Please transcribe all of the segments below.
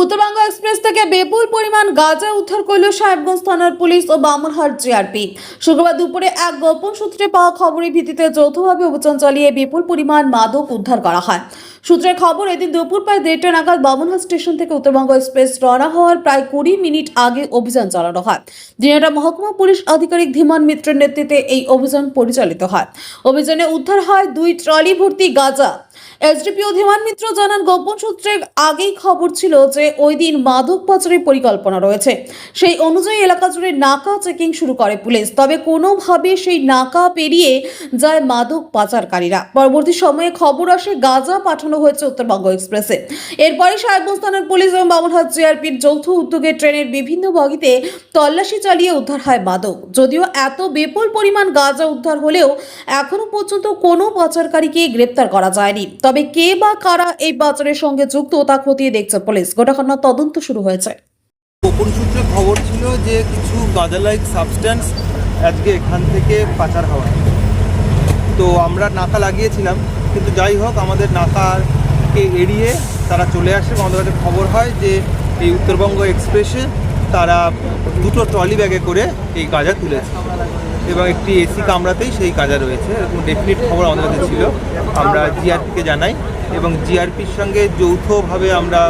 Uttarbanga express থেকে বিপুল পরিমাণ গাঁজা উদ্ধার করল সাহেবগঞ্জ থানার পুলিশ ও বামনহাট জিআরপি। শুক্রবার দুপুরে এক গোপন সূত্রে পাওয়া খবরের ভিত্তিতে যৌথভাবে অভিযান চালিয়ে বিপুল পরিমাণ মাদক উদ্ধার করা হয়। সূত্রের খবর, এদিন দুপুর প্রায় দেড়টা নাগাদ বামনহাট স্টেশন থেকে উত্তরবঙ্গ এক্সপ্রেস রওনা হওয়ার প্রায় কুড়ি মিনিট আগে অভিযান চালানো হয়। দিনেটা মহকুমা পুলিশ আধিকারিক ধীমান মিত্রের নেতৃত্বে এই অভিযান পরিচালিত হয়। অভিযানে উদ্ধার হয় দুই ট্রলি ভর্তি গাঁজা এসডিপিও ধীমান মিত্র জানান, গোপন সূত্রে আগেই খবর ছিল যে ওই দিন মাদক পাচারের পরিকল্পনা রয়েছে। সেই অনুযায়ী এলাকা জুড়ে নাকা চেকিং শুরু করে পুলিশ। তবে কোনোভাবে সেই নাকা পেরিয়ে যায় মাদক পাচারকারীরা। পরবর্তী সময়ে খবর আসে, গাঁজা পাঠানো হয়েছে উত্তরবঙ্গ এক্সপ্রেসে। এরপরে সাহেবগঞ্জ থানার পুলিশ এবং বামনহাট জিআরপির যৌথ উদ্যোগে ট্রেনের বিভিন্ন বগিতে তল্লাশি চালিয়ে উদ্ধার হয় মাদক। যদিও এত বিপুল পরিমাণ গাঁজা উদ্ধার হলেও এখনও পর্যন্ত কোনো পাচারকারীকে গ্রেপ্তার করা যায়নি। তবে কে বা কারা এই পাচারের সঙ্গে যুক্ত তা খতিয়ে দেখছে পুলিশ। গোটা ঘটনার তদন্ত শুরু হয়েছে। গোপন সূত্রে খবর ছিল যে কিছু গাঁজা লাইক সাবস্ট্যান্স আজকে এখান থেকে পাচার হওয়া তো আমরা নাকা লাগিয়েছিলাম, কিন্তু যাই হোক, আমাদের নাকাকে এড়িয়ে তারা চলে আসে। আমাদের কাছে খবর হয় যে এই উত্তরবঙ্গ এক্সপ্রেসে তারা দুটো ট্রলি ব্যাগে করে এই গাঁজা তুলেছে এবং একটি এসি কামরাতেই সেই গাঁজা রয়েছে। এরকম ডেফিনিট খবর আমাদের কাছে ছিল। আমরা জিআরপিকে জানাই এবং জিআরপির সঙ্গে যৌথভাবে আমরা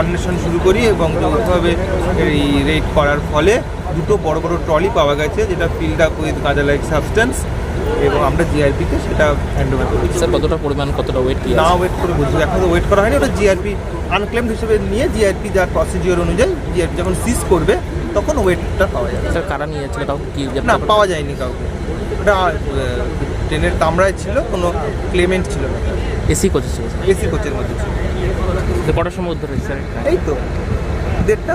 অন্বেষণ শুরু করি এবং যৌথভাবে এই রেড করার ফলে দুটো বড় বড় ট্রলি পাওয়া গেছে যেটা filled up with ganja like substance এবং আমরা জিআরপিকে সেটা হ্যান্ড ওভার করেছি স্যার কতটা পরিমাণ কতটা ওয়েট না ওয়েট করে বুঝছি এখন তো ওয়েট করা হয়নি। ওটা জিআরপি আনক্লেমড হিসেবে নিয়ে জিআরপি যার প্রসিডিওর অনুযায়ী যখন সিজ করবে তখন ওয়েটটা পাওয়া যাবে। স্যার কারা নিয়ে যাচ্ছিল তাও কি না পাওয়া যায়নি কাউকে। ওটা ট্রেনের কামরায় ছিল কোনো ক্লেমেন্ট ছিল না। এসি কোচে ছিল এসি কোচের মধ্যে ছিল। কটার সময় উদ্ধার হয়েছে স্যার এই তো দেড়টা।